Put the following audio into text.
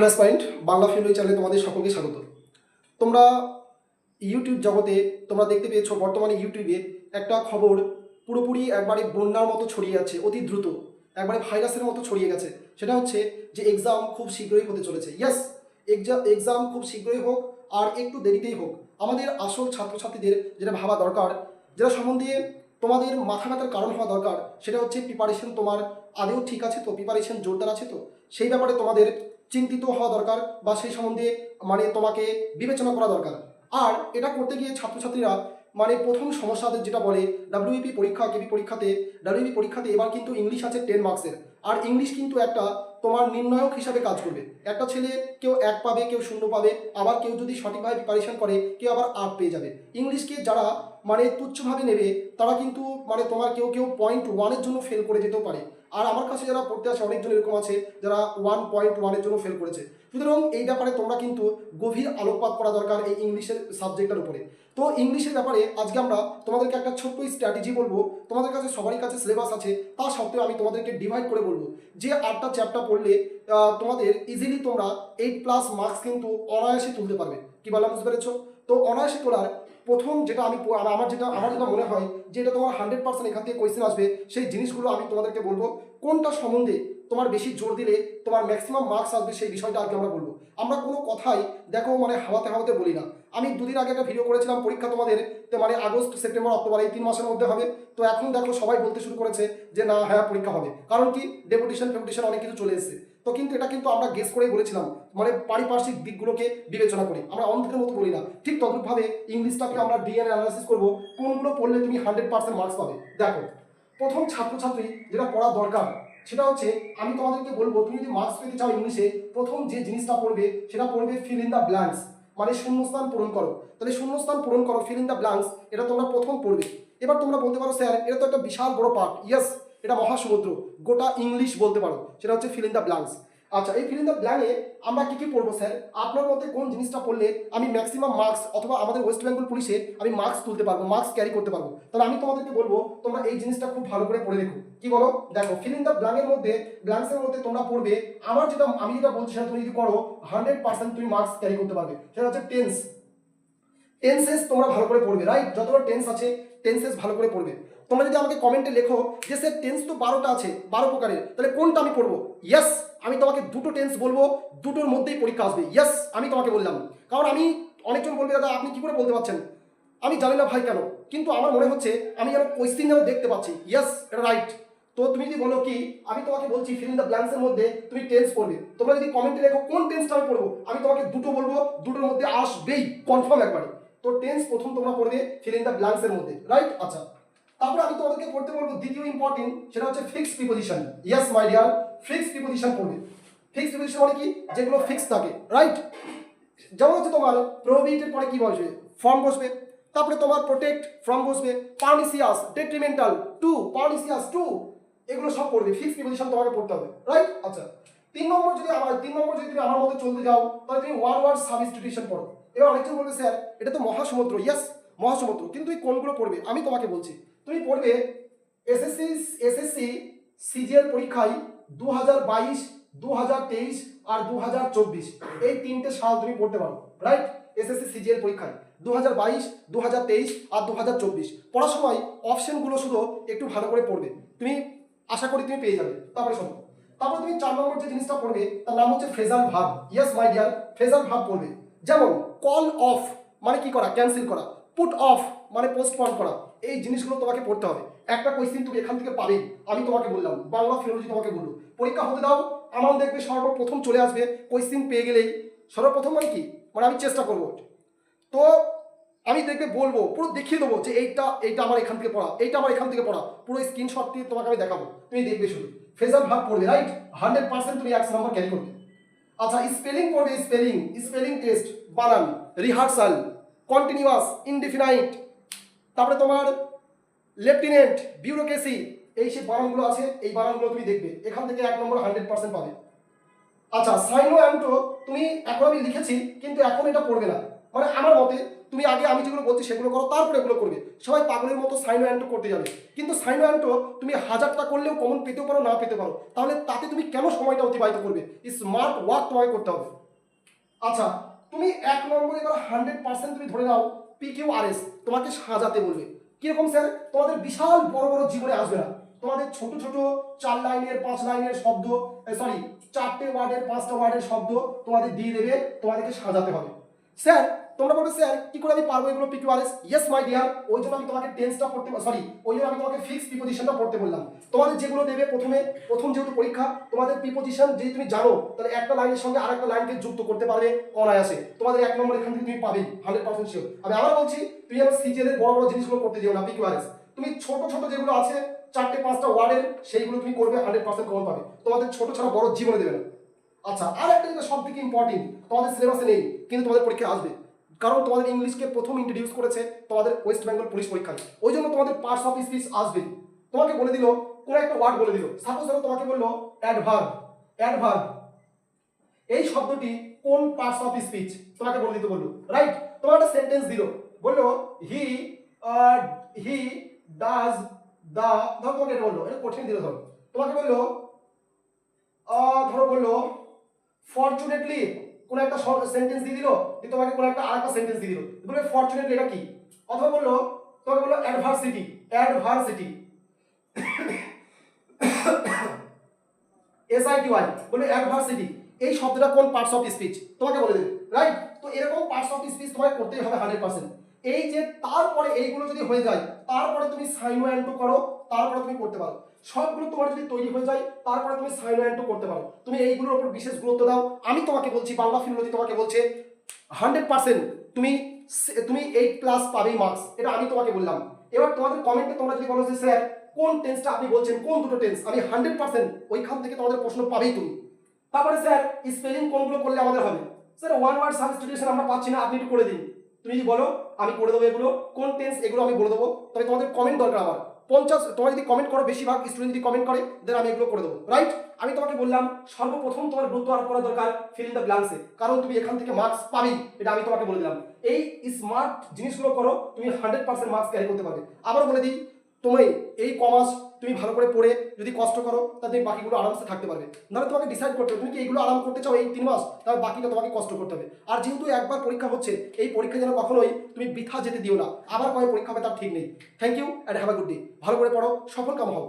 Hello point Bangla film চ্যানেলে তোমাদের সকলকে স্বাগত। তোমরা ইউটিউব জগতে তোমরা দেখতে পেয়েছ, বর্তমানে ইউটিউবে একটা খবর পুরোপুরি একবারে বন্যার মতো ছড়িয়ে যাচ্ছে অতি দ্রুত, একবারে ভাইরাসের মতো ছড়িয়ে গেছে। সেটা হচ্ছে যে এক্সাম খুব শীঘ্রই হতে চলেছে। ইয়াস এক্সাম এক্সাম খুব শীঘ্রই হোক আর একটু দেরিতেই হোক। আমাদের আসল ছাত্রছাত্রীদের যেটা ভাবা দরকার, যেটা সম্বন্ধে তোমাদের মাথা ব্যথার কারণ হওয়া দরকার। সেটা হচ্ছে প্রিপারেশন তোমার আদেও ঠিক আছে তো? প্রিপারেশন জোরদার আছে তো? সেই ব্যাপারে তোমাদের চিন্তিত হওয়া দরকার বা সেই সম্বন্ধে মানে তোমাকে বিবেচনা করা দরকার। আর এটা করতে গিয়ে ছাত্রছাত্রীরা মানে প্রথম সমস্যাদের যেটা বলে ডাব্লিউপি পরীক্ষা কেবি পরীক্ষাতে ডাব্লিউপি পরীক্ষাতে এবার কিন্তু ইংলিশ আছে টেন মার্কসের আর ইংলিশ কিন্তু একটা তোমার নির্ণায়ক হিসাবে কাজ করবে। একটা ছেলে কেউ এক পাবে, কেউ শূন্য পাবে, আবার কেউ যদি সঠিকভাবে প্রিপারেশন করে, কেউ আবার আট পেয়ে যাবে। ইংলিশকে যারা মানে তুচ্ছভাবে নেবে, তারা কিন্তু মানে তোমার কেউ কেউ পয়েন্ট ওয়ানের জন্য ফেল করে যেতেও পারে। আর আমার কাছে যারা পড়তে আসে, অনেকজন এরকম আছে, যারা ওয়ান পয়েন্ট ওয়ানের জন্য ফেল করেছে। সুতরাং এই ব্যাপারে তোমরা কিন্তু গভীর আলোকপাত করা দরকার এই ইংলিশের সাবজেক্টের উপরে। তো ইংলিশের ব্যাপারে আজকে আমরা তোমাদেরকে একটা ছোট্ট স্ট্র্যাটেজি বলব। তোমাদের কাছে, সবারই কাছে সিলেবাস আছে। তা সত্ত্বেও আমি তোমাদেরকে ডিভাইড করে বলব যে আটটা চ্যাপ্টার পড়লে তোমাদের ইজিলি তোমরা এইট প্লাস মার্কস কিন্তু অনায়াসে তুলতে পারবে। কি বললাম বুঝতে পেরেছ? তো অনায়াসে তোলার প্রথম যেটা আমি আমার যেটা আমার যেটা মনে হয় যে এটা তোমার হান্ড্রেড পার্সেন্ট এখান থেকে কোয়েশ্চেন আসবে। সেই জিনিসগুলো আমি তোমাদেরকে বলব। কোনটা সম্বন্ধে তোমার বেশি জোর দিলে তোমার ম্যাক্সিমাম মার্কস আসবে সেই বিষয়টা আজকে আমরা বলব। আমরা কোনো কথাই দেখো মানে হাওয়াতে হাওয়াতে বলি না। আমি দুদিন আগে একটা ভিডিও করেছিলাম পরীক্ষা তোমাদের, তো মানে আগস্ট, সেপ্টেম্বর, অক্টোবর এই তিন মাসের মধ্যে হবে। তো এখন দেখো সবাই বলতে শুরু করেছে যে না হ্যাঁ পরীক্ষা হবে। কারণ কি? ডেপুটেশন ফেপুটেশন অনেক কিছু চলে এসেছে। তো কিন্তু এটা কিন্তু আমরা গেস করেই বলেছিলাম। মানে পারিপার্শ্বিক দিকগুলোকে বিবেচনা করে। আমরা অন্ধের মতো বলি না। ঠিক তদ্রুপভাবে ইংলিশটাকে আমরা ডিএনএ অ্যানালাইসিস করব। কোনগুলো পড়লে তুমি হান্ড্রেড পার্সেন্ট মার্কস পাবে? দেখো। প্রথম ছাত্রছাত্রী যেটা পড়া দরকার, সেটা হচ্ছে আমি তোমাদেরকে বলব, তুমি যদি মার্কস পেতে চাও ইংলিশে প্রথম যে জিনিসটা পড়বে, সেটা পড়বে ফিল ইন দ্য ব্ল্যাঙ্কস মানে শূন্যস্থান পূরণ করো। তাহলে শূন্যস্থান পূরণ করো ফিল ইন দ্য ব্ল্যাঙ্কস এটা তোমরা প্রথম পড়বে। এবার তোমরা বলতে পারো, স্যার, এটা তো একটা বিশাল বড় পার্ট ইয়াস এটা মহাসমুদ্র, গোটা ইংলিশ বলতে পারো, সেটা হচ্ছে ফিল ইন দ্য ব্ল্যাঙ্কস আচ্ছা এই ফিল ইন দ্য ব্ল্যাঙ্কে আমরা কি কি পড়ব, স্যার? আপনার মধ্যে কোন জিনিসটা পড়লে আমি ম্যাক্সিমাম মার্কস অথবা আমাদের ওয়েস্ট বেঙ্গল পুলিশে আমি মার্কস তুলতে পারব মার্কস ক্যারি করতে পারব? তাহলে আমি তোমাদেরকে বলব, তোমরা এই জিনিসটা খুব ভালো করে পড়ে দেখো কি বলো? দেখো ফিল ইন দ্য ব্ল্যাঙ্কের মধ্যে ব্ল্যাঙ্কসের মধ্যে তোমরা পড়বে, আমার যেটা, আমি যেটা বলছি সেটা তুমি যদি করো হান্ড্রেড পার্সেন্ট তুমি মার্কস ক্যারি করতে পারবে। সেটা হচ্ছে টেন্স টেন্সেস তোমরা ভালো করে পড়বে রাইট যতটা টেন্স আছে টেন্সেস ভালো করে পড়বে। তোমরা যদি আমাকে কমেন্টে লেখো যে, স্যার টেন্স তো বারোটা আছে, বারো প্রকারের, তাহলে কোনটা আমি পড়ব? ইয়েস আমি তোমাকে দুটো টেন্স বলব, দুটোর মধ্যেই পরীক্ষা আসবে। ইয়েস আমি তোমাকে বললাম। কারণ আমি অনেকজন বলবে, দাদা, আপনি কি করে বলতে পারছেন? আমি জানি না ভাই কেন, কিন্তু আমার মনে হচ্ছে আমি যেন কোয়েশ্চিন যেন দেখতে পাচ্ছি। ইয়েস এটা রাইট তো তুমি যদি বলো কি, আমি তোমাকে বলছি ফিল ইন দ্য ব্ল্যাঙ্কসের মধ্যে তুমি টেন্স পড়বে। তোমরা যদি কমেন্টে লেখো, কোন টেন্সটা আমি পড়ব? আমি তোমাকে দুটো বলব, দুটোর মধ্যে আসবেই কনফার্ম একবারে। তো টেন্স প্রথম তোমরা পড়বে ফিল ইন দ্য ব্ল্যাঙ্কসের মধ্যে। রাইট আচ্ছা। তারপরে আমি তোমাদেরকে পড়তে বলব দ্বিতীয় ইম্পর্টেন্ট সেটা হচ্ছে fixed preposition yes my dear fix preposition পড়বে। ফিক্স প্রিপোজিশন মানে কি? যেগুলো ফিক্স থাকে রাইট যেমন হচ্ছে তোমার প্রোহিবিটের পরে কি বসবে? ফর্ম বসবে। তারপরে তোমার প্রোটেক্ট ফর্ম বসবে। Pernicious detrimental to pernicious to এগুলো সব পড়বে। ফিক্স প্রিপোজিশন তোমাকে পড়তে হবে রাইট আচ্ছা তিন নম্বর যদি আমার, তিন নম্বর যদি তুমি আমার মতো চলতে যাও, তাহলে তুমি ওয়ান ওয়ার্ড সাবস্টিটিউশন পড়ো। এবার অনেকজন বলবে, স্যার, এটা তো মহাসমুদ্র। ইয়াস মহাসমুদ্র। কিন্তু এই কোনগুলো পড়বে? আমি তোমাকে বলছি তুমি পড়বে এসএসসি এসএসসি সিজিএল পরীক্ষায় দু হাজার বাইশ দু হাজার তেইশ আর দু হাজার চব্বিশ। এই তিনটে সাল তুমি পড়তে পারো রাইট এসএসসি সিজিএল পরীক্ষায়। দু হাজার বাইশ দু হাজার তেইশ আর দু হাজার চব্বিশ। পড়ার সময় অপশনগুলো শুধু একটু ভালো করে পড়বে। তুমি আশা করি তুমি পেয়ে যাবে। তারপরে শোনো। তারপর তুমি চার নম্বর যে জিনিসটা পড়বে, তার নাম হচ্ছে ফ্রেজাল ভাব। ইয়েস মাই ডিয়ার ফ্রেজাল ভাব পড়বে। যেমন কল অফ মানে কি করা? ক্যান্সেল করা। পুট অফ মানে পোস্টপন করা। এই জিনিসগুলো তোমাকে পড়তে হবে। একটা কোয়েশ্চেন তুমি এখান থেকে পাবেই। আমি তোমাকে বললাম, বাংলা ফিলোলজি তোমাকে বলল। পরীক্ষা হতে দাও আমার দেখবে, সর্বপ্রথম চলে আসবে কোয়েশ্চেন পেয়ে গেলেই। সর্বপ্রথম মানে কি? মানে আমি চেষ্টা করব। তো আমি দেখবে বলব, পুরো দেখিয়ে দেবো যে এইটা এইটা আমার এখান থেকে পড়া, এইটা আমার এখান থেকে পড়া। পুরো স্ক্রিনশট দিয়ে তোমাকে আমি দেখাবো। তুমি দেখবে শুধু। ফেজাল ভাগ পড়বে রাইট হান্ড্রেড পার্সেন্ট তুমি একশো নম্বর ক্যারি করবে। আচ্ছা স্পেলিং পড়বে স্পেলিং স্পেলিং টেস্ট বানান রিহার্সাল কন্টিনিউয়াস ইনডিফিনাইট তারপরে তোমার লেফটেন্যান্ট, বিউরোক্রেসি, এই সে বানানগুলো আছে, এই বানানগুলো তুমি দেখবে। এখান থেকে এক নম্বর হান্ড্রেড পার্সেন্ট পাবে। আচ্ছা সাইনো অ্যান্টো, তুমি এখন আমি লিখেছি, কিন্তু এখন এটা পড়বে না। মানে আমার মতে, তুমি আগে আমি যেগুলো বলছি সেগুলো করো, তারপরে এগুলো করবে। সবাই পাগলের মতো সাইনো অ্যান্টো করতে যাবে। কিন্তু সাইনো অ্যান্টো, তুমি হাজারটা করলেও কমন পেতেও পারো, না পেতে পারো। তাহলে তাতে তুমি কেন সময়টা অতিবাহিত করবে? স্মার্ট ওয়ার্ক তোমাকে করতে হবে। আচ্ছা তুমি এক নম্বরে এবার হান্ড্রেড পার্সেন্ট তুমি ধরে নাও পি আর এস তোমাকে সাজাতে বলবে। কীরকম স্যার? তোমাদের বিশাল বড় বড় জীবনে আসবে না। তোমাদের ছোট ছোট চার লাইনের, পাঁচ লাইনের শব্দ সরি চারটে ওয়ার্ডের, পাঁচটা ওয়ার্ডের শব্দ তোমাদের দিয়ে দেবে, তোমাদেরকে সাজাতে হবে। স্যার তোমরা বলবে স্যার কি করে আমি পারব এগুলো পিকিউআরএস ইয়েস মাই ডিয়ার ওই জন্য আমি তোমাকে টেন্সটা পড়তে সরি ওই জন্য আমি তোমাকে ফিক্স প্রিপোজিশনটা পড়তে বললাম। তোমাদের যেগুলো দেবে প্রথমে, প্রথম যেহেতু পরীক্ষা, তোমাদের প্রিপোজিশন যদি তুমি জানো, তাহলে একটা লাইনের সঙ্গে আর একটা লাইনকে যুক্ত করতে পারবে অনায়াসে। তোমাদের এক নম্বর এখান থেকে তুমি পাবেই হান্ড্রেড পার্সেন্ট শিওর আমি আবার বলছি, তুমি আমার সিজিএল এর বড় বড় জিনিসগুলো করতে দিও না পিকিউআরএস তুমি ছোট ছোট যেগুলো আছে, চারটে পাঁচটা ওয়ার্ডের সেইগুলো তুমি করবে হান্ড্রেড পার্সেন্ট কমন পাবে। তোমাদের ছোট ছোট বড় জীবনে দেবে না। আচ্ছা আর একটা যেটা সব থেকে ইম্পর্টেন্ট তোমাদের সিলেবাসে নেই, কিন্তু তোমাদের পরীক্ষা আসবে। কারণ তোমাদের ইংলিশকে প্রথম ইন্ট্রোডিউস করেছে তোমাদের ওয়েস্ট বেঙ্গল পুলিশ পরীক্ষায় ওই জন্য তোমাদের পার্টস অফ স্পিচ আসবে। তোমাকে বলে দিল, কোন একটা ওয়ার্ড বলে দিল। সাপোজ ধরো তোমাকে বলল অ্যাডভার্ব অ্যাডভার্ব এই শব্দটি কোন পার্টস অফ স্পিচ তোমাকে বলে দিতে বলল। রাইট তোমার একটা সেন্টেন্স দিল। বলল হি হি ডাজ দা ধরো তোমাকে এটা বলল, এটা কঠিন দিল ধরো। তোমাকে বলল ধরো বলল ফরচুনেটলি কোন একটা সেন্টেন্স দিয়ে দিল দিয়ে তোমাকে কোন একটা আরেকটা সেন্টেন্স দিয়ে দিল। বলবে ফরচুনেটলি এটা কি? অথবা বলল, তোমাকে বলল adversity adversity S I T Y বলবে অ্যাডভার্সিটি এই শব্দটা কোন পার্টস অফ স্পিচ তোমাকে বলে দেবে রাইট তো এরকম পার্টস অফ স্পিচ তোমাকে করতেই হবে হান্ড্রেড পার্সেন্ট এই যে তারপরে এইগুলো যদি হয়ে যায়, তারপরে তুমি সাইনো অ্যান্টো করো, তারপরে তুমি করতে পারো। সবগুলো তোমার যদি তৈরি হয়ে যায়, তারপরে তুমি সাইনো অ্যান্টো করতে পারো। তুমি এইগুলোর উপর বিশেষ গুরুত্ব দাও। আমি তোমাকে বলছি, বাংলা ফিল্মোলজি তোমাকে বলছে হান্ড্রেড পার্সেন্ট তুমি তুমি এইট প্লাস পাবেই মার্কস এটা আমি তোমাকে বললাম। এবার তোমাদের কমেন্টে তোমরা যদি বলো যে, স্যার, কোন টেন্সটা আপনি বলছেন? কোন দুটো টেন্স আমি হান্ড্রেড পার্সেন্ট ওইখান থেকে তোমাদের প্রশ্ন পাবেই তুমি। তারপরে স্যার স্পেলিং কোনগুলো করলে আমাদের হবে? স্যার ওয়ান ওয়ার্ড সাবস্টিটিউশন আমরা পাচ্ছি না, আপনি একটু করে দিন। তুমি যদি বলো, আমি করে দেবো এগুলো। কোন টেন্স এগুলো আমি বলে দেবো? তবে তোমাদের কমেন্ট দরকার আমার। পঞ্চাশ তোমার যদি কমেন্ট করো বেশিরভাগ স্টুডেন্ট যদি কমেন্ট করে দেন আমি এগুলো করে দেবো। রাইট আমি তোমাকে বললাম, সর্বপ্রথম তোমার গুরুত্ব আরোপ করা দরকার ফিল দ্য ব্ল্যাঙ্কসে কারণ তুমি এখান থেকে মার্কস পাবেই, এটা আমি তোমাকে বলে দিলাম। এই স্মার্ট জিনিসগুলো করো, তুমি হান্ড্রেড পার্সেন্ট মার্কস ক্যারি করতে পারবে। আবার বলে দিই তুমি এই কমার্স তুমি ভালো করে পড়ে, যদি কষ্ট করো, তাহলে তুমি বাকিগুলো আরামসে থাকতে পারবে। নাহলে তোমাকে ডিসাইড করতে হবে, তুমি কি এইগুলো আরাম করতে চাও এই তিন মাস? তাহলে বাকিটা তোমাকে কষ্ট করতে হবে। আর যেহেতু একবার পরীক্ষা হচ্ছে, এই পরীক্ষা যেন কখনোই তুমি বৃথা যেতে দিও না। আবার কবে পরীক্ষা হবে তার ঠিক নেই। Thank you and have a good day ভালো করে পড়ো, সফল কাম হও।